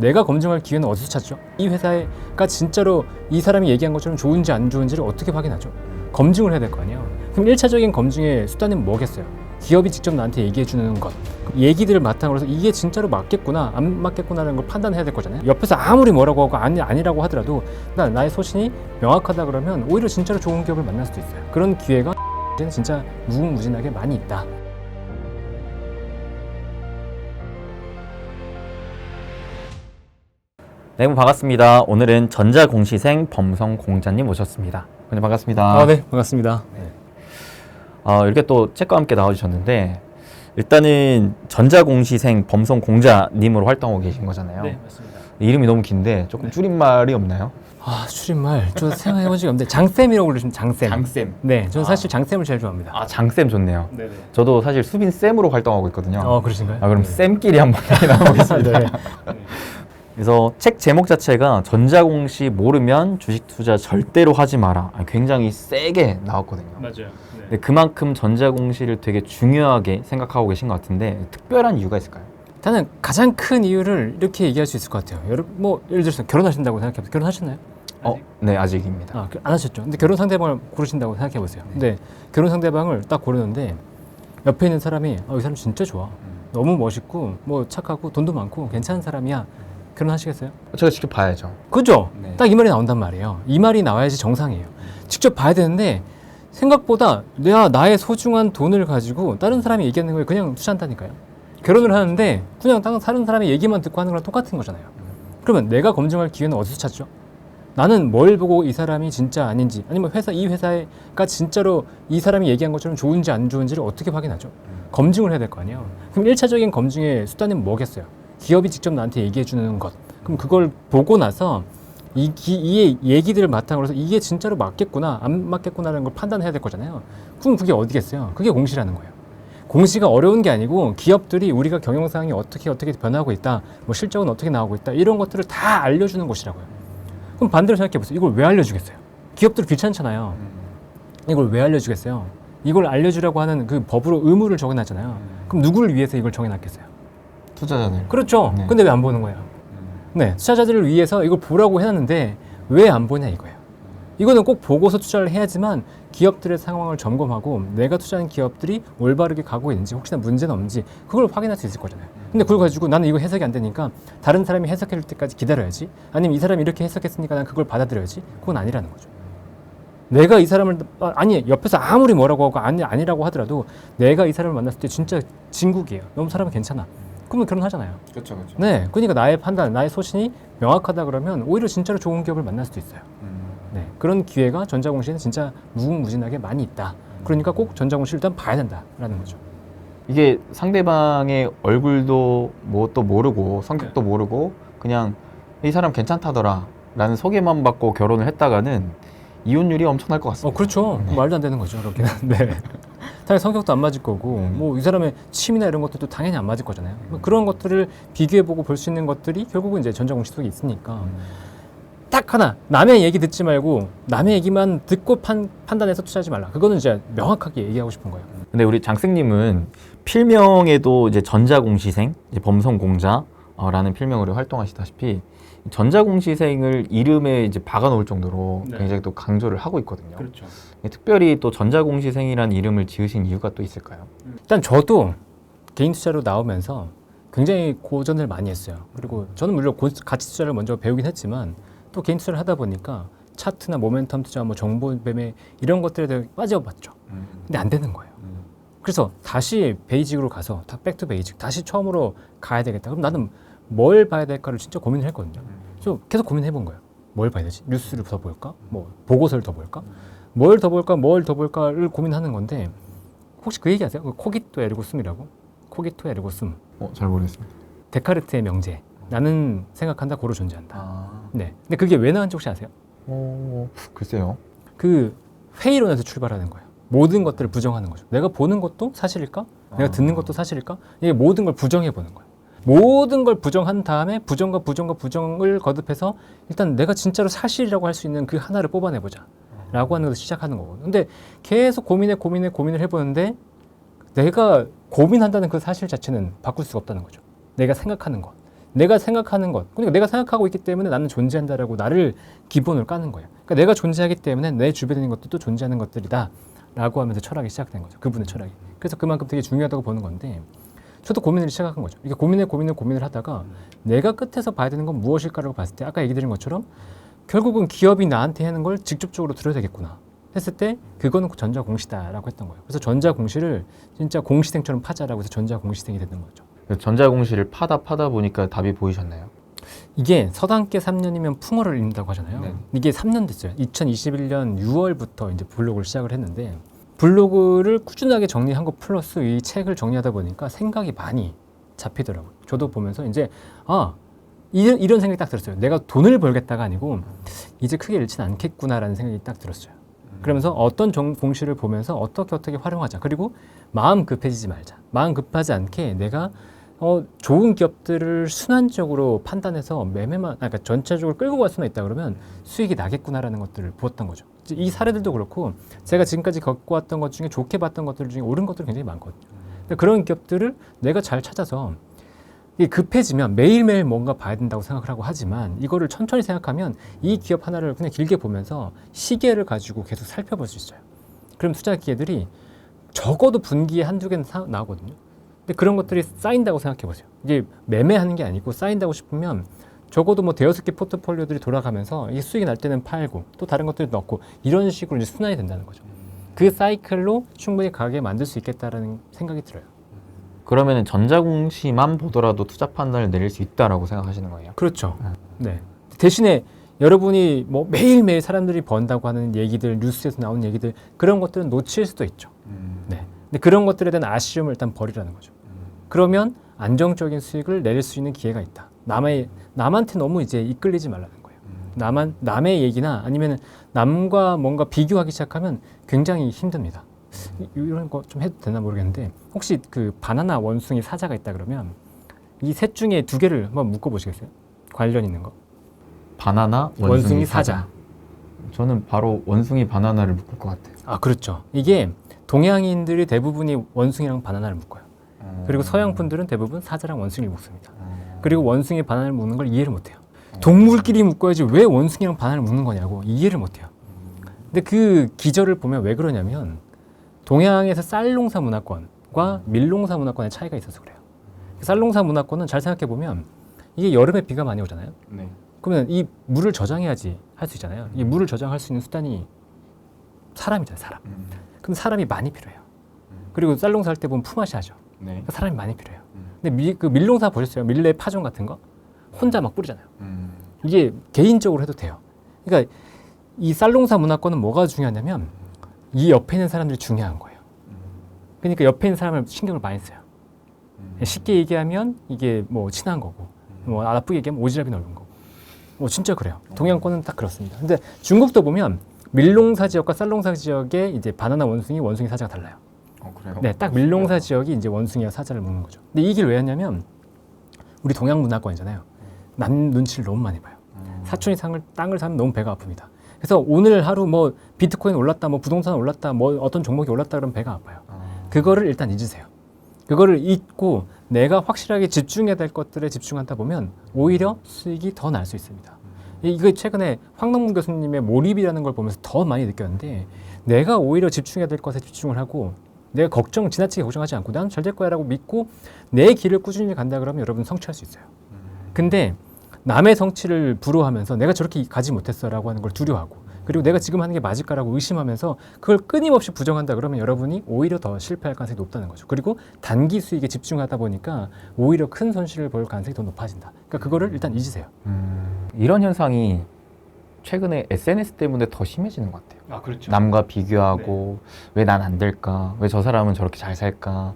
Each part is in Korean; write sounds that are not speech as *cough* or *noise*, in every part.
내가 검증할 기회는 어디서 찾죠? 이 회사가 진짜로 이 사람이 얘기한 것처럼 좋은지 안 좋은지를 어떻게 확인하죠? 검증을 해야 될 거 아니에요. 그럼 1차적인 검증의 수단은 뭐겠어요? 기업이 직접 나한테 얘기해 주는 것. 얘기들을 바탕으로 해서 이게 진짜로 맞겠구나, 안 맞겠구나라는 걸 판단해야 될 거잖아요. 옆에서 아무리 뭐라고 하고 아니, 아니라고 하더라도 나, 나의 소신이 명확하다 그러면 오히려 진짜로 좋은 기업을 만날 수도 있어요. 그런 기회가 진짜 무궁무진하게 많이 있다. 네, 반갑습니다. 오늘은 전자공시생 범성 공자님 모셨습니다. 오늘 반갑습니다. 아, 네, 반갑습니다. 어, 이렇게 또 책과 함께 나와주셨는데 일단은 전자공시생 범성 공자님으로 활동하고 계신 거잖아요. 맞습니다. 이름이 너무 긴데 조금 줄임말이 없나요? 아 줄임말 저 생각해본 적이 없는데 장쌤이라고 부르시면 장쌤. 장쌤. 네, 저는 사실 장쌤을 제일 좋아합니다. 아 장쌤 좋네요. 네네. 저도 사실 수빈 쌤으로 활동하고 있거든요. 어 그러신가요? 아 그럼 네. 쌤끼리 한번 *laughs* 나눠보겠습니다. *laughs* 네. *laughs* 그래서 책 제목 자체가 전자공시 모르면 주식 투자 절대로 하지 마라. 아, 굉장히 세게 나왔거든요. 맞아요. 근데 그만큼 전자공시를 되게 중요하게 생각하고 계신 것 같은데 특별한 이유가 있을까요? 일단은 가장 큰 이유를 이렇게 얘기할 수 있을 것 같아요. 여러분 뭐 예를 들어서 결혼하신다고 생각해보세요. 결혼하셨나요? 어, 네 아직입니다. 아, 그- 안 하셨죠. 근데 결혼 상대방을 고르신다고 생각해 보세요. 근데 결혼 상대방을 딱 고르는데 옆에 있는 사람이 아, 이 사람 진짜 좋아. 너무 멋있고 뭐 착하고 돈도 많고 괜찮은 사람이야. 결혼하시겠어요? 제가 직접 봐야죠. 그죠? 네. 딱 이 말이 나온단 말이에요. 이 말이 나와야지 정상이에요. 직접 봐야 되는데 생각보다 내가 나의 소중한 돈을 가지고 다른 사람이 얘기하는 걸 그냥 투자한다니까요. 결혼을 하는데 그냥 다른 다른 사람의 얘기만 듣고 하는 거랑 똑같은 거잖아요. 그러면 내가 검증할 기회는 어디서 찾죠? 나는 뭘 보고 이 사람이 진짜 아닌지 아니면 회사 이 회사가 진짜로 이 사람이 얘기한 것처럼 좋은지 안 좋은지를 어떻게 확인하죠? 검증을 해야 될 거 아니에요. 그럼 1차적인 검증의 수단은 뭐겠어요? 기업이 직접 나한테 얘기해 주는 것. 그럼 그걸 보고 나서 이, 기, 이 얘기들을 바탕으로 해서 이게 진짜로 맞겠구나, 안 맞겠구나라는 걸 판단해야 될 거잖아요. 그럼 그게 어디겠어요? 그게 공시라는 거예요. 공시가 어려운 게 아니고 기업들이 우리가 경영상이 어떻게 어떻게 변하고 있다, 뭐 실적은 어떻게 나오고 있다, 이런 것들을 다 알려주는 곳이라고요. 그럼 반대로 생각해 보세요. 이걸 왜 알려주겠어요? 기업들 귀찮잖아요. 이걸 왜 알려주겠어요? 이걸 알려주라고 하는 그 법으로 의무를 정해놨잖아요. 그럼 누구를 위해서 이걸 정해놨겠어요? 투자자들. 그렇죠. 네. 근데 왜 안 보는 거예요? 네, 투자자들을 위해서 이걸 보라고 해놨는데 왜 안 보냐 이거예요. 이거는 꼭 보고서 투자를 해야지만 기업들의 상황을 점검하고 내가 투자하는 기업들이 올바르게 가고 있는지 혹시나 문제는 없는지 그걸 확인할 수 있을 거잖아요. 근데 그걸 가지고 나는 이거 해석이 안 되니까 다른 사람이 해석해 줄 때까지 기다려야지. 아니면 이 사람이 이렇게 해석했으니까 난 그걸 받아들여야지. 그건 아니라는 거죠. 내가 이 사람을 아, 아니 옆에서 아무리 뭐라고 하고 아니 아니라고 하더라도 내가 이 사람을 만났을 때 진짜 진국이에요. 너무 사람은 괜찮아. 그러면 결혼하잖아요. 그렇죠, 그렇죠. 네, 그러니까 나의 판단, 나의 소신이 명확하다 그러면 오히려 진짜로 좋은 기업을 만날 수도 있어요. 네, 그런 기회가 전자공시에는 진짜 무궁무진하게 많이 있다. 그러니까 꼭 전자공시를 일단 봐야 된다라는 거죠. 이게 상대방의 얼굴도 뭐 또 모르고 성격도 모르고 그냥 이 사람 괜찮다더라라는 소개만 받고 결혼을 했다가는 이혼율이 엄청날 것 어, 같습니다. 그렇죠. 말도 안 되는 거죠, 그렇게. *laughs* 네. 당연히 성격도 안 맞을 거고, 뭐 이 사람의 취미나 이런 것들도 당연히 안 맞을 거잖아요. 뭐 그런 것들을 비교해보고 볼 수 있는 것들이 결국은 이제 전자공시 속에 있으니까. 딱 하나 남의 얘기 듣지 말고 남의 얘기만 듣고 판, 판단해서 투자하지 말라. 그거는 이제 명확하게 얘기하고 싶은 거예요. 근데 우리 장생님은 필명에도 이제 전자공시생, 이제 범성공자라는 필명으로 활동하시다시피 전자공시생을 이름에 이제 박아놓을 정도로 네. 굉장히 또 강조를 하고 있거든요. 그렇죠. 특별히 또 전자공시생이라는 이름을 지으신 이유가 또 있을까요? 일단 저도 개인 투자로 나오면서 굉장히 고전을 많이 했어요. 그리고 저는 물론 고- 가치 투자를 먼저 배우긴 했지만 또 개인 투자를 하다 보니까 차트나 모멘텀 투자, 뭐 정보 매매 이런 것들에 대해 빠져봤죠. 근데 안 되는 거예요. 그래서 다시 베이직으로 가서 다 백투 베이직 다시 처음으로 가야 되겠다. 그럼 나는 뭘 봐야 될까를 진짜 고민을 했거든요. 저 계속 고민해 본 거예요. 뭘 봐야 되지? 뉴스를 더 볼까? 뭐 보고서를 더 볼까? 뭘 더 볼까? 뭘 더 볼까를 고민하는 건데 혹시 그 얘기 아세요? 그 코기토 에르고 숨이라고? 코기토 에르고 숨. 어, 잘 모르겠습니다. 데카르트의 명제. 나는 생각한다 고로 존재한다. 아, 네. 근데 그게 왜 나왔는지 혹시 아세요? 어, 글쎄요. 그 회의론에서 출발하는 거예요. 모든 것들을 부정하는 거죠. 내가 보는 것도 사실일까? 내가 듣는 것도 사실일까? 이게 모든 걸 부정해 보는 거예요. 모든 걸 부정한 다음에 부정과 부정과 부정을 거듭해서 일단 내가 진짜로 사실이라고 할 수 있는 그 하나를 뽑아내 보자. 라고 하는 것을 시작하는 거거든요. 근데 계속 고민해 고민해 고민을 해보는데 내가 고민한다는 그 사실 자체는 바꿀 수가 없다는 거죠. 내가 생각하는 것. 내가 생각하는 것, 그러니까 내가 생각하고 있기 때문에 나는 존재한다라고 나를 기본으로 까는 거예요. 그러니까 내가 존재하기 때문에 내 주변에 있는 것도 또 존재하는 것들이다 라고 하면서 철학이 시작된 거죠. 그분의 철학이. 그래서 그만큼 되게 중요하다고 보는 건데 저도 고민을 시작한 거죠. 이게 고민에 고민을 고민을 하다가 내가 끝에서 봐야 되는 건 무엇일까라고 봤을 때 아까 얘기 드린 것처럼 결국은 기업이 나한테 하는 걸 직접적으로 들어야 되겠구나 했을 때 그거는 전자공시다라고 했던 거예요. 그래서 전자공시를 진짜 공시생처럼 파자라고 해서 전자공시생이 되는 거죠. 전자공시를 파다 파다 보니까 답이 보이셨나요? 이게 서당계 3년이면 풍어를 읽는다고 하잖아요. 네. 이게 3년 됐어요. 2021년 6월부터 이제 블로그를 시작을 했는데 블로그를 꾸준하게 정리한 거 플러스 이 책을 정리하다 보니까 생각이 많이 잡히더라고요. 저도 보면서 이제 아 이런, 이런 생각이 딱 들었어요. 내가 돈을 벌겠다가 아니고 이제 크게 잃지는 않겠구나라는 생각이 딱 들었어요. 그러면서 어떤 정, 공시를 보면서 어떻게 어떻게 활용하자. 그리고 마음 급해지지 말자. 마음 급하지 않게 내가 어, 좋은 기업들을 순환적으로 판단해서 매매만, 아, 그러니까 전체적으로 끌고 갈 수만 있다 그러면 수익이 나겠구나라는 것들을 보았던 거죠. 이 사례들도 그렇고 제가 지금까지 겪고 왔던 것 중에 좋게 봤던 것들 중에 옳은 것들이 굉장히 많거든요. 그런 기업들을 내가 잘 찾아서 급해지면 매일매일 뭔가 봐야 된다고 생각을 하고 하지만 이거를 천천히 생각하면 이 기업 하나를 그냥 길게 보면서 시계를 가지고 계속 살펴볼 수 있어요. 그럼 투자 기회들이 적어도 분기에 한두 개는 사- 나오거든요. 근데 그런 것들이 쌓인다고 생각해 보세요. 이게 매매하는 게 아니고 쌓인다고 싶으면 적어도 뭐 대여섯 개 포트폴리오들이 돌아가면서 이 수익이 날 때는 팔고 또 다른 것들을 넣고 이런 식으로 이제 순환이 된다는 거죠. 그 사이클로 충분히 가게 만들 수 있겠다라는 생각이 들어요. 그러면은 전자공시만 보더라도 투자 판단을 내릴 수 있다라고 생각하시는 거예요? 그렇죠. 네. 대신에 여러분이 뭐 매일매일 사람들이 번다고 하는 얘기들, 뉴스에서 나오는 얘기들 그런 것들은 놓칠 수도 있죠. 네. 근데 그런 것들에 대한 아쉬움을 일단 버리라는 거죠. 그러면 안정적인 수익을 내릴 수 있는 기회가 있다. 남의 남한테 너무 이제 이끌리지 말라는 거예요. 남한 남의 얘기나 아니면 남과 뭔가 비교하기 시작하면 굉장히 힘듭니다. 이- 이런 거 좀 해도 되나 모르겠는데 혹시 그 바나나 원숭이 사자가 있다 그러면 이 셋 중에 두 개를 한번 묶어 보시겠어요? 관련 있는 거. 바나나, 원숭이, 원숭이, 사자. 사자. 저는 바로 원숭이 바나나를 묶을 것 같아요. 아 그렇죠. 이게 동양인들이 대부분이 원숭이랑 바나나를 묶어요. 그리고 서양 분들은 대부분 사자랑 원숭이를 묶습니다. 그리고 원숭이 바나나를 묶는 걸 이해를 못해요. 동물끼리 묶어야지 왜 원숭이랑 바나나를 묶는 거냐고 이해를 못해요. 근데 그 기절을 보면 왜 그러냐면 동양에서 쌀농사 문화권과 밀농사 문화권의 차이가 있어서 그래요. 쌀농사 문화권은 잘 생각해 보면 이게 여름에 비가 많이 오잖아요. 네. 그러면 이 물을 저장해야지 할 수 있잖아요. 이 물을 저장할 수 있는 수단이 사람이잖아요, 사람. 그럼 사람이 많이 필요해요. 그리고 쌀농사 할 때 보면 품앗이 하죠. 네. 그러니까 사람이 많이 필요해요. 근데 미, 그 밀농사 보셨어요? 밀레 파종 같은 거 혼자 막 뿌리잖아요. 이게 개인적으로 해도 돼요. 그러니까 이 쌀농사 문화권은 뭐가 중요하냐면 이 옆에 있는 사람들이 중요한 거예요. 그러니까 옆에 있는 사람을 신경을 많이 써요. 쉽게 얘기하면 이게 뭐 친한 거고, 뭐 나쁘게 얘기하면 오지랖이 넓은 거고. 뭐 진짜 그래요. 동양권은 딱 그렇습니다. 근데 중국도 보면 밀농사 지역과 쌀농사 지역의 이제 바나나 원숭이, 원숭이 사자가 달라요. 어, 그래요? 네, 딱 밀농사 지역이 이제 원숭이와 사자를 먹는 거죠. 근데 이 얘기를 왜 했냐면 우리 동양 문화권이잖아요. 남 눈치를 너무 많이 봐요. 사촌이 상을 땅을 사면 너무 배가 아픕니다. 그래서 오늘 하루 뭐 비트코인 올랐다, 뭐 부동산 올랐다, 뭐 어떤 종목이 올랐다 그러면 배가 아파요. 그거를 일단 잊으세요. 그거를 잊고 내가 확실하게 집중해야 될 것들에 집중하다 보면 오히려 수익이 더 날 수 있습니다. 이- 이거 최근에 황동문 교수님의 몰입이라는 걸 보면서 더 많이 느꼈는데 내가 오히려 집중해야 될 것에 집중을 하고 내가 걱정 지나치게 걱정하지 않고 난 잘 될 거야라고 믿고 내 길을 꾸준히 간다 그러면 여러분 성취할 수 있어요. 근데 남의 성취를 부러워하면서 내가 저렇게 가지 못했어라고 하는 걸 두려워하고 그리고 내가 지금 하는 게 맞을까라고 의심하면서 그걸 끊임없이 부정한다 그러면 여러분이 오히려 더 실패할 가능성이 높다는 거죠. 그리고 단기 수익에 집중하다 보니까 오히려 큰 손실을 볼 가능성이 더 높아진다. 그러니까 그거를 일단 잊으세요. 음, 이런 현상이 최근에 SNS 때문에 더 심해지는 것 같아요. 아 그렇죠. 남과 비교하고 왜 난 안 될까? 왜 저 사람은 저렇게 잘 살까?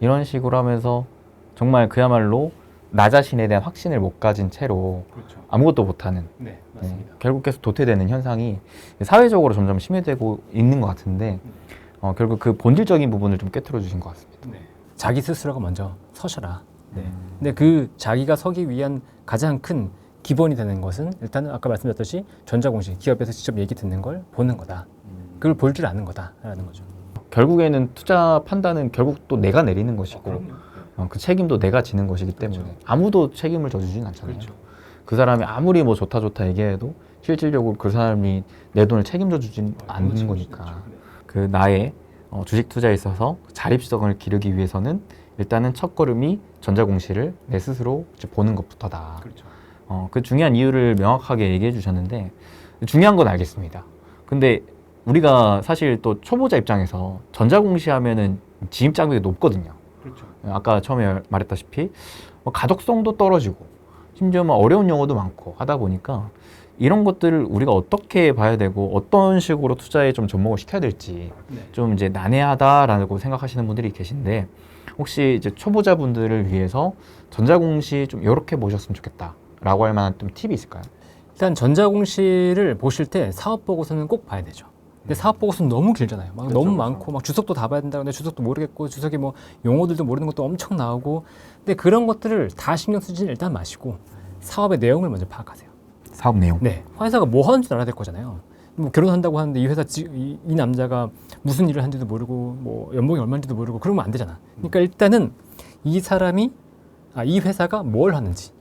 이런 식으로 하면서 정말 그야말로 나 자신에 대한 확신을 못 가진 채로 그렇죠. 아무것도 못하는 네 네, 결국 계속 도태되는 현상이 사회적으로 점점 심해지고 있는 것 같은데 어, 결국 그 본질적인 부분을 좀 깨트려 주신 것 같습니다. 네. 자기 스스로가 먼저 서셔라. 네. 근데 그 자기가 서기 위한 가장 큰 기본이 되는 것은 일단은 아까 말씀드렸듯이 전자공시 기업에서 직접 얘기 듣는 걸 보는 거다. 그걸 볼 줄 아는 거다라는 거죠. 결국에는 투자 판단은 결국 또 내가 내리는 것이고 어, 그 책임도 내가 지는 것이기 때문에 그렇죠. 아무도 책임을 져주진 않잖아요. 그렇죠. 그 사람이 아무리 뭐 좋다 좋다 얘기해도 실질적으로 그 사람이 내 돈을 책임져 주진 않는 거니까 그 나의 어, 주식 투자에 있어서 자립성을 기르기 위해서는 일단은 첫 걸음이 전자공시를 내 스스로 보는 것부터다. 그렇죠. 어, 그 중요한 이유를 명확하게 얘기해 주셨는데 중요한 건 알겠습니다. 근데 우리가 사실 또 초보자 입장에서 전자공시 하면은 진입 장벽이 높거든요. 그렇죠. 아까 처음에 말했다시피 뭐 가독성도 떨어지고 심지어 뭐 어려운 용어도 많고 하다 보니까 이런 것들을 우리가 어떻게 봐야 되고 어떤 식으로 투자에 좀 접목을 시켜야 될지 네. 좀 이제 난해하다라고 생각하시는 분들이 계신데 혹시 이제 초보자분들을 위해서 전자공시 좀 이렇게 보셨으면 좋겠다 라고 할 만한 좀 팁이 있을까요? 일단 전자공시를 보실 때 사업 보고서는 꼭 봐야 되죠. 근데 사업 보고서는 너무 길잖아요. 막 그렇죠, 너무 그렇죠. 많고 막 주석도 다 봐야 된다. 근데 주석도 모르겠고 주석이 뭐 용어들도 모르는 것도 엄청 나오고. 근데 그런 것들을 다 신경 쓰지는 일단 마시고 사업의 내용을 먼저 파악하세요. 사업 내용. 네, 회사가 뭐 하는지 알아야 될 거잖아요. 뭐 결혼한다고 하는데 이 회사 지, 이, 이 남자가 무슨 일을 하는지도 모르고 뭐 연봉이 얼마인지도 모르고 그러면 안 되잖아. 그러니까 일단은 이 사람이 아, 이 회사가 뭘 하는지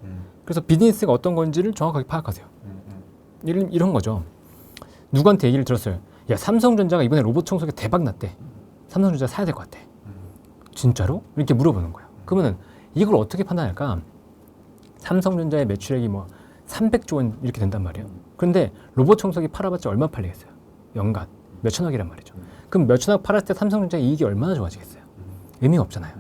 그래서 비즈니스가 어떤 건지를 정확하게 파악하세요. 이런, 이런 거죠. 누구한테 얘기를 들었어요. 야 삼성전자가 이번에 로봇 청소기 대박 났대. 삼성전자 사야 될 것 같아. 진짜로? 이렇게 물어보는 거예요. 그러면은 이걸 어떻게 판단할까? 삼성전자의 매출액이 뭐 300조 원 이렇게 된단 말이에요. 그런데 로봇 청소기 팔아봤자 얼마 팔리겠어요? 연간 몇 천억이란 말이죠. 그럼 몇 천억 팔았을 때 삼성전자 이익이 얼마나 좋아지겠어요? 의미가 없잖아요.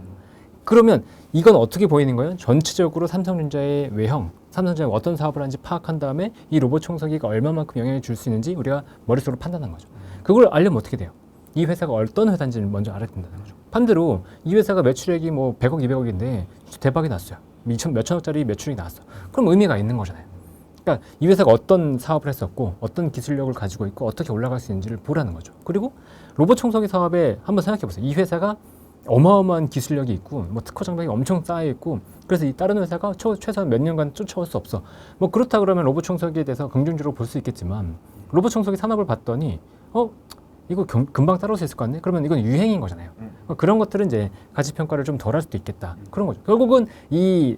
그러면 이건 어떻게 보이는 거예요? 전체적으로 삼성전자의 외형, 삼성전자가 어떤 사업을 하는지 파악한 다음에 이 로봇 청소기가 얼마만큼 영향을 줄 수 있는지 우리가 머릿속으로 판단한 거죠. 그걸 알려면 어떻게 돼요? 이 회사가 어떤 회사인지를 먼저 알아야 된다는 거죠. 반대로 이 회사가 매출액이 뭐 100억, 200억인데 대박이 났어요. 미천, 몇천억짜리 매출이 나왔어. 그럼 의미가 있는 거잖아요. 그러니까 이 회사가 어떤 사업을 했었고 어떤 기술력을 가지고 있고 어떻게 올라갈 수 있는지를 보라는 거죠. 그리고 로봇 청소기 사업에 한번 생각해 보세요. 이 회사가 어마어마한 기술력이 있고 뭐 특허 장벽이 엄청 쌓여 있고 그래서 이 다른 회사가 초, 최소한 몇 년간 쫓아올 수 없어. 뭐 그렇다 그러면 로봇 청소기에 대해서 긍정적으로 볼 수 있겠지만 로봇 청소기 산업을 봤더니 어 이거 금, 금방 따라올 수 있을 것 같네. 그러면 이건 유행인 거잖아요. 어, 그런 것들은 이제 가치 평가를 좀 덜 할 수도 있겠다. 그런 거죠. 결국은 이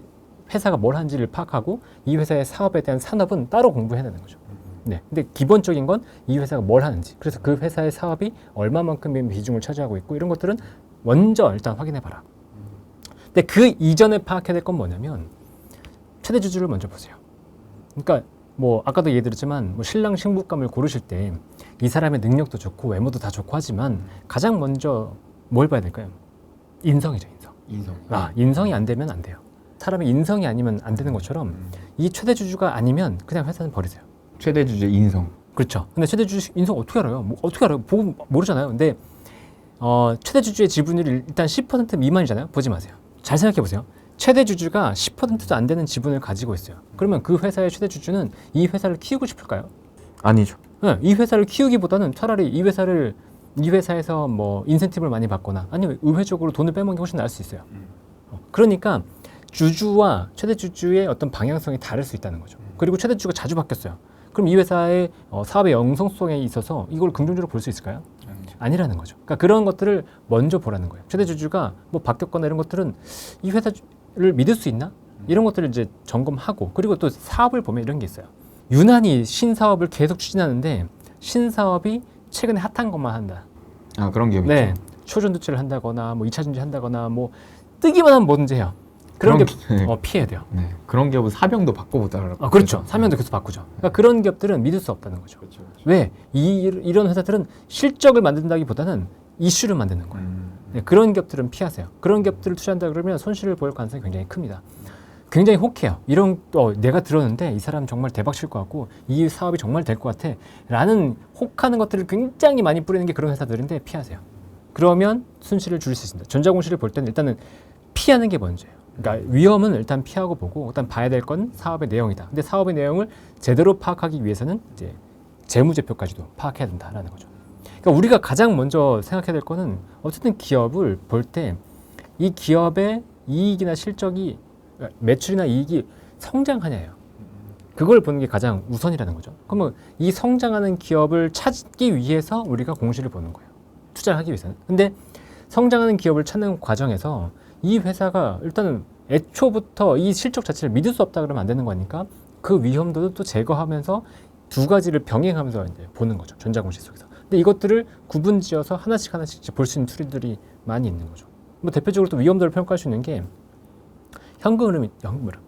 회사가 뭘 하는지를 파악하고 이 회사의 사업에 대한 산업은 따로 공부해야 되는 거죠. 네. 근데 기본적인 건 이 회사가 뭘 하는지, 그래서 그 회사의 사업이 얼마만큼의 비중을 차지하고 있고 이런 것들은 먼저 일단 확인해 봐라. 근데 그 이전에 파악해야 될 건 뭐냐면 최대 주주를 먼저 보세요. 그러니까 뭐 아까도 얘기 드렸지만 뭐 신랑 신부감을 고르실 때 이 사람의 능력도 좋고 외모도 다 좋고 하지만 가장 먼저 뭘 봐야 될까요? 인성이죠, 인성. 인성. 아, 인성이 안 되면 안 돼요. 사람의 인성이 아니면 안 되는 것처럼 이 최대 주주가 아니면 그냥 회사는 버리세요. 최대 주주 인성. 그렇죠. 근데 최대 주주 인성 어떻게 알아요? 뭐 어떻게 알아요? 보고 모르잖아요. 근데 어, 최대 주주의 지분율이 일단 10% 미만이잖아요. 보지 마세요. 잘 생각해 보세요. 최대 주주가 10%도 안 되는 지분을 가지고 있어요. 그러면 그 회사의 최대 주주는 이 회사를 키우고 싶을까요? 아니죠. 네, 이 회사를 키우기보다는 차라리 이 회사를 이 회사에서 뭐 인센티브를 많이 받거나 아니면 의회적으로 돈을 빼먹는 게 훨씬 나을 수 있어요. 어, 그러니까 주주와 최대 주주의 어떤 방향성이 다를 수 있다는 거죠. 그리고 최대 주주가 자주 바뀌었어요. 그럼 이 회사의 어, 사업의 영성성에 있어서 이걸 긍정적으로 볼 수 있을까요? 아니라는 거죠. 그러니까 그런 것들을 먼저 보라는 거예요. 최대 주주가 뭐 바뀌었거나 이런 것들은 이 회사를 믿을 수 있나? 이런 것들을 이제 점검하고 그리고 또 사업을 보면 이런 게 있어요. 유난히 신사업을 계속 추진하는데 신사업이 최근에 핫한 것만 한다. 아 그런 기업이 네. 있죠. 초전도체를 한다거나 뭐 2차 전지 한다거나 뭐 뜨기만 하면 뭐든지 해요. 그런 그런 기업 기- 네. 어, 피해야 돼요. 네. 그런 기업은 사병도 바꿔보다. 아, 그렇죠. 사면도 계속 바꾸죠. 그러니까 그런 기업들은 믿을 수 없다는 거죠. 그렇죠. 그렇죠. 왜? 이, 이런 회사들은 실적을 만든다기보다는 이슈를 만드는 거예요. 음. 네, 그런 기업들은 피하세요. 그런 기업들을 투자한다 그러면 손실을 보일 가능성이 굉장히 큽니다. 굉장히 혹해요. 이런 어, 내가 들었는데 이 사람 정말 대박 칠 것 같고 이 사업이 정말 될 것 같아.라는 혹하는 것들을 굉장히 많이 뿌리는 게 그런 회사들인데 피하세요. 그러면 손실을 줄수 있습니다. 전자공시를 볼 때는 일단은 피하는 게 먼저예요. 그러니까 위험은 일단 피하고 보고 일단 봐야 될 건 사업의 내용이다. 근데 사업의 내용을 제대로 파악하기 위해서는 이제 재무제표까지도 파악해야 된다라는 거죠. 그러니까 우리가 가장 먼저 생각해야 될 거는 어쨌든 기업을 볼 때 이 기업의 이익이나 실적이 매출이나 이익이 성장하냐예요. 그걸 보는 게 가장 우선이라는 거죠. 그러면 이 성장하는 기업을 찾기 위해서 우리가 공시를 보는 거예요. 투자를 하기 위해서는. 근데 성장하는 기업을 찾는 과정에서 이 회사가 일단은 애초부터 이 실적 자체를 믿을 수 없다 그러면 안 되는 거니까 그 위험도도 또 제거하면서 두 가지를 병행하면서 이제 보는 거죠. 전자공시 속에서. 근데 이것들을 구분지어서 하나씩 하나씩 볼 수 있는 툴들이 많이 있는 거죠. 뭐 대표적으로 또 위험도를 평가할 수 있는 게 현금 흐름이 현금 흐름.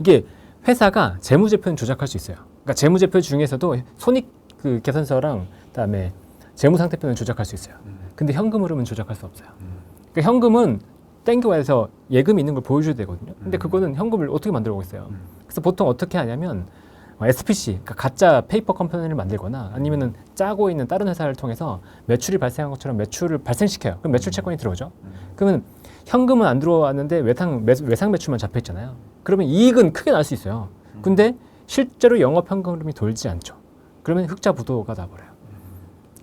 이게 회사가 재무제표는 조작할 수 있어요. 그러니까 재무제표 중에서도 손익 그 계산서랑 그다음에 재무상태표는 조작할 수 있어요. 근데 현금 흐름은 조작할 수 없어요. 그러니까 현금은 땡겨와서 예금이 있는 걸 보여줘야 되거든요. 근데 그거는 현금을 어떻게 만들고 있어요. 그래서 보통 어떻게 하냐면 어, SPC, 그러니까 가짜 페이퍼 컴퍼니를 만들거나 아니면은 짜고 있는 다른 회사를 통해서 매출이 발생한 것처럼 매출을 발생시켜요. 그럼 매출 채권이 들어오죠. 그러면 현금은 안 들어왔는데 외상, 매, 외상 매출만 잡혀 있잖아요. 그러면 이익은 크게 날 수 있어요. 근데 실제로 영업 현금 흐름이 돌지 않죠. 그러면 흑자 부도가 나버려요.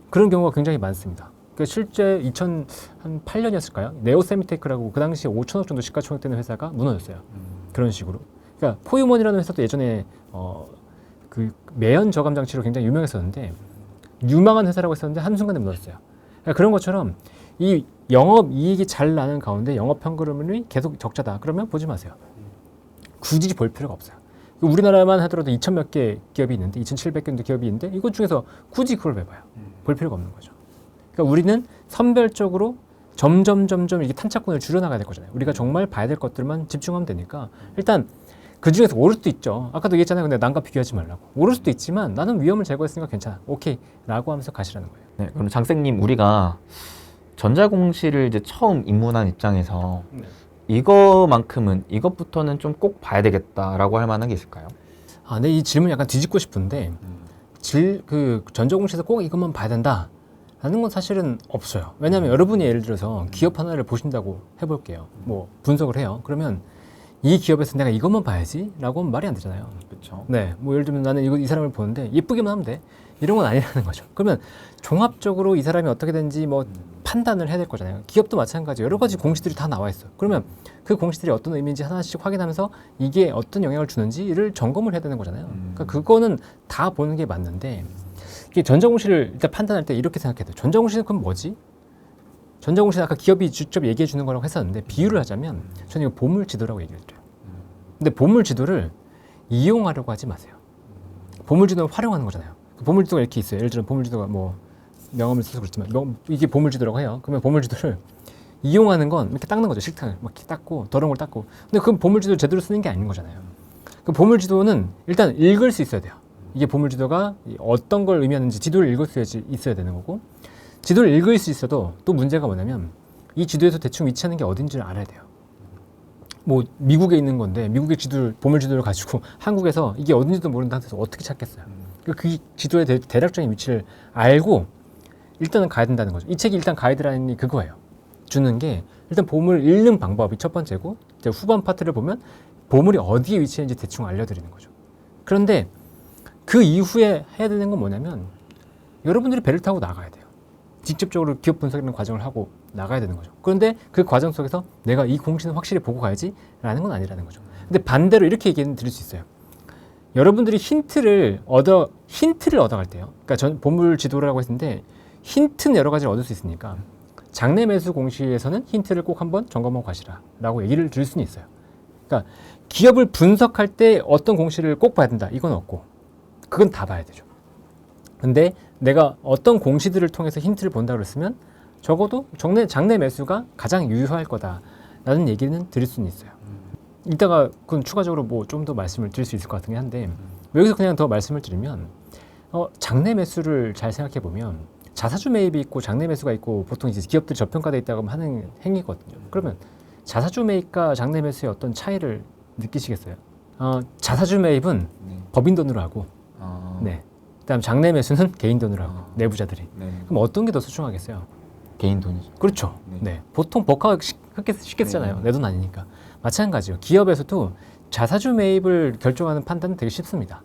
그런 경우가 굉장히 많습니다. 그 실제 2008년이었을까요? 네오세미테크라고 그 당시에 5천억 정도 시가총액 되는 회사가 무너졌어요. 그런 식으로. 그러니까 포유먼이라는 회사도 예전에 어, 그 매연 저감 장치로 굉장히 유명했었는데 유망한 회사라고 했었는데 한 순간에 무너졌어요. 그러니까 그런 것처럼 이 영업 이익이 잘 나는 가운데 영업 현금흐름이 계속 적자다. 그러면 보지 마세요. 굳이 볼 필요가 없어요. 우리나라만 하더라도 2천 몇 개 기업이 있는데 2,700개 정도 기업이 있는데 이것 중에서 굳이 그걸 왜 봐요? 볼 필요가 없는 거죠. 그러니까 우리는 선별적으로 점점 점점 이게 탄착군을 줄여나가야 될 거잖아요. 우리가 정말 봐야 될 것들만 집중하면 되니까 일단 그 중에서 오를 수도 있죠. 아까도 얘기했잖아요. 근데 남과 비교하지 말라고. 오를 수도 있지만 나는 위험을 제거했으니까 괜찮아. 오케이라고 하면서 가시라는 거예요. 네, 그럼 장생님 우리가 전자공시를 이제 처음 입문한 입장에서 네. 이거만큼은 이것부터는 좀 꼭 봐야 되겠다라고 할 만한 게 있을까요? 아, 근데 이 질문 약간 뒤집고 싶은데 질그 전자공시에서 꼭 이것만 봐야 된다. 라는 건 사실은 없어요. 왜냐하면 여러분이 예를 들어서 기업 하나를 보신다고 해볼게요. 뭐 분석을 해요. 그러면 이 기업에서 내가 이것만 봐야지? 라고 하면 말이 안 되잖아요. 그렇죠. 네, 뭐 예를 들면 나는 이거 이 사람을 보는데 예쁘게만 하면 돼. 이런 건 아니라는 거죠. 그러면 종합적으로 이 사람이 어떻게 되는지 뭐 판단을 해야 될 거잖아요. 기업도 마찬가지 여러 가지 공시들이 다 나와 있어요. 그러면 그 공시들이 어떤 의미인지 하나씩 확인하면서 이게 어떤 영향을 주는지를 점검을 해야 되는 거잖아요. 그러니까 그거는 다 보는 게 맞는데 전자공시를 일단 판단할 때 이렇게 생각해야 돼요. 전자공시는 그럼 뭐지? 전자공시는 아까 기업이 직접 얘기해 주는 거라고 했었는데 비유를 하자면 저는 이거 보물 지도라고 얘기를 드려요. 근데 보물 지도를 이용하려고 하지 마세요. 보물 지도는 활용하는 거잖아요. 그 보물 지도가 이렇게 있어요. 예를 들어 보물 지도가 뭐 명함을 써서 그렇지만 명- 이게 보물 지도라고 해요. 그러면 보물 지도를 이용하는 건 이렇게 닦는 거죠. 식탁을 막 이렇게 닦고 더러운 걸 닦고. 근데 그 보물 지도를 제대로 쓰는 게 아닌 거잖아요. 그 보물 지도는 일단 읽을 수 있어야 돼요. 이게 보물지도가 어떤 걸 의미하는지 지도를 읽을 수 있어야 되는 거고 지도를 읽을 수 있어도 또 문제가 뭐냐면 이 지도에서 대충 위치하는 게 어딘지를 알아야 돼요. 뭐 미국에 있는 건데 미국의 지도를 보물 지도를 가지고 *laughs* 한국에서 이게 어딘지도 모르는 상태에서 어떻게 찾겠어요? 그, 그 지도의 대, 대략적인 위치를 알고 일단은 가야 된다는 거죠. 이 책이 일단 가이드라인이 그거예요. 주는 게 일단 보물 읽는 방법이 첫 번째고 이제 후반 파트를 보면 보물이 어디에 위치했는지 대충 알려드리는 거죠. 그런데 그 이후에 해야 되는 건 뭐냐면 여러분들이 배를 타고 나가야 돼요. 직접적으로 기업 분석이라는 과정을 하고 나가야 되는 거죠. 그런데 그 과정 속에서 내가 이 공시는 확실히 보고 가야지라는 건 아니라는 거죠. 근데 반대로 이렇게 얘기는 드릴 수 있어요. 여러분들이 힌트를 얻어 힌트를 얻어갈 때요. 그러니까 전 보물 지도라고 했는데 힌트는 여러 가지를 얻을 수 있으니까 장내 매수 공시에서는 힌트를 꼭 한번 점검하고 가시라라고 얘기를 드릴 수는 있어요. 그러니까 기업을 분석할 때 어떤 공시를 꼭 봐야 된다 이건 없고 그건 다 봐야 되죠. 근데 내가 어떤 공시들을 통해서 힌트를 본다 그랬으면 적어도 장내, 장내 매수가 가장 유효할 거다라는 얘기는 드릴 수는 있어요. 이따가 그건 추가적으로 뭐 좀 더 말씀을 드릴 수 있을 것 같긴 한데 여기서 그냥 더 말씀을 드리면 어, 장내 매수를 잘 생각해 보면 자사주 매입이 있고 장내 매수가 있고 보통 이제 기업들이 저평가돼 있다고 하는 행위거든요. 그러면 자사주 매입과 장내 매수의 어떤 차이를 느끼시겠어요? 어, 자사주 매입은 네. 법인 돈으로 하고 아, 네. 그다음 장내 매수는 개인 돈으로 하고 아. 내부자들이. 네. 그럼 어떤 게 더 소중하겠어요? 개인 돈이죠. 그렇죠. 네. 네. 보통 복합 쉽게 쉽게 쓰잖아요. 네. 내돈 아니니까. 마찬가지요. 기업에서도 자사주 매입을 결정하는 판단은 되게 쉽습니다.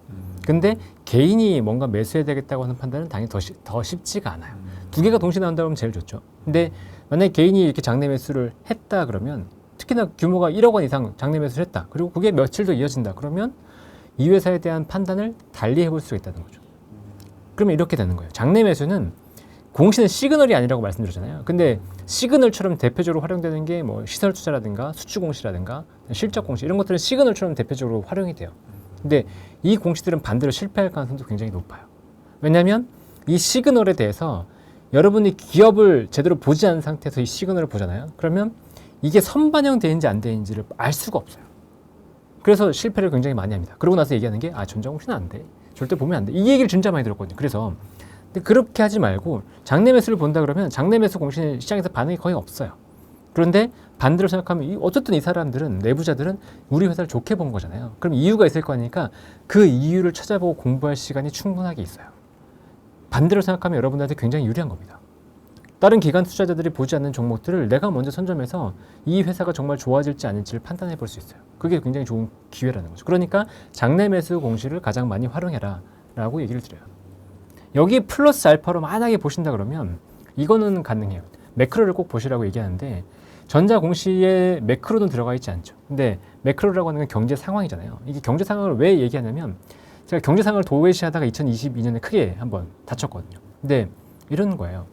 근데 개인이 뭔가 매수해야 되겠다고 하는 판단은 당연히 더, 쉽- 더 쉽지가 않아요. 두 개가 동시에 나온다 그러면 제일 좋죠. 근데 만약에 개인이 이렇게 장내 매수를 했다 그러면 특히나 규모가 1억 원 이상 장내 매수를 했다. 그리고 그게 며칠 더 이어진다. 그러면 이 회사에 대한 판단을 달리 해볼 수가 있다는 거죠. 그러면 이렇게 되는 거예요. 장내 매수는 공시는 시그널이 아니라고 말씀드렸잖아요. 근데 시그널처럼 대표적으로 활용되는 게 뭐 시설 투자라든가 수주 공시라든가 실적 공시 이런 것들은 시그널처럼 대표적으로 활용이 돼요. 근데 이 공시들은 반대로 실패할 가능성도 굉장히 높아요. 왜냐하면 이 시그널에 대해서 여러분이 기업을 제대로 보지 않은 상태에서 이 시그널을 보잖아요. 그러면 이게 선반영되는지 안 되는지를 알 수가 없어요. 그래서 실패를 굉장히 많이 합니다. 그러고 나서 얘기하는 게 아 전자공시는 안 돼. 절대 보면 안 돼. 이 얘기를 진짜 많이 들었거든요. 그래서 그렇게 하지 말고 장내 매수를 본다 그러면 장내 매수 공시는 시장에서 반응이 거의 없어요. 그런데 반대로 생각하면 이- 어쨌든 이 사람들은 내부자들은 우리 회사를 좋게 본 거잖아요. 그럼 이유가 있을 거니까 그 이유를 찾아보고 공부할 시간이 충분하게 있어요. 반대로 생각하면 여러분들한테 굉장히 유리한 겁니다. 다른 기관 투자자들이 보지 않는 종목들을 내가 먼저 선점해서 이 회사가 정말 좋아질지 아닐지를 판단해 볼 수 있어요. 그게 굉장히 좋은 기회라는 거죠. 그러니까 장내 매수 공시를 가장 많이 활용해라 라고 얘기를 드려요. 여기 플러스 알파로 만약에 보신다 그러면 이거는 가능해요. 매크로를 꼭 보시라고 얘기하는데 전자 공시에 매크로는 들어가 있지 않죠. 근데 매크로라고 하는 건 경제 상황이잖아요. 이게 경제 상황을 왜 얘기하냐면 제가 경제 상황을 도외시하다가 2022년에 크게 한번 다쳤거든요. 근데 이런 거예요.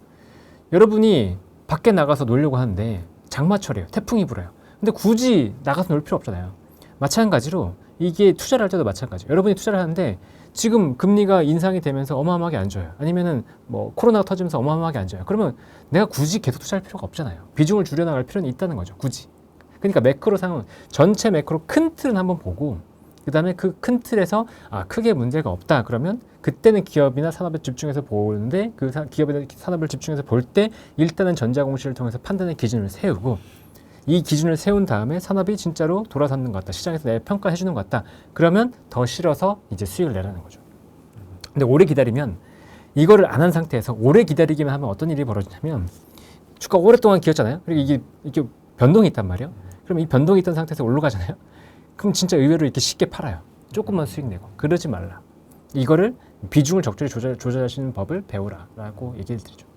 여러분이 밖에 나가서 놀려고 하는데 장마철이에요. 태풍이 불어요. 근데 굳이 나가서 놀 필요 없잖아요. 마찬가지로 이게 투자를 할 때도 마찬가지예요. 여러분이 투자를 하는데 지금 금리가 인상이 되면서 어마어마하게 안 좋아요. 아니면은 뭐 코로나가 터지면서 어마어마하게 안 좋아요. 그러면 내가 굳이 계속 투자할 필요가 없잖아요. 비중을 줄여나갈 필요는 있다는 거죠. 굳이. 그러니까 매크로 상황 전체 매크로 큰 틀은 한번 보고 그 다음에 그 큰 틀에서 아 크게 문제가 없다. 그러면 그때는 기업이나 산업에 집중해서 보는데 그 사- 기업이나 산업을 집중해서 볼 때 일단은 전자공시를 통해서 판단의 기준을 세우고 이 기준을 세운 다음에 산업이 진짜로 돌아서는 것 같다. 시장에서 내 평가해 주는 것 같다. 그러면 더 실어서 이제 수익을 내라는 거죠. 근데 오래 기다리면 이거를 안 한 상태에서 오래 기다리기만 하면 어떤 일이 벌어지냐면 주가 오랫동안 기었잖아요. 그리고 이게 이게 변동이 있단 말이에요. 그럼 이 변동이 있던 상태에서 올라가잖아요 그럼 진짜 의외로 이렇게 쉽게 팔아요. 조금만 수익 내고 그러지 말라. 이거를 비중을 적절히 조절, 조절하시는 법을 배우라라고 얘기를 드리죠.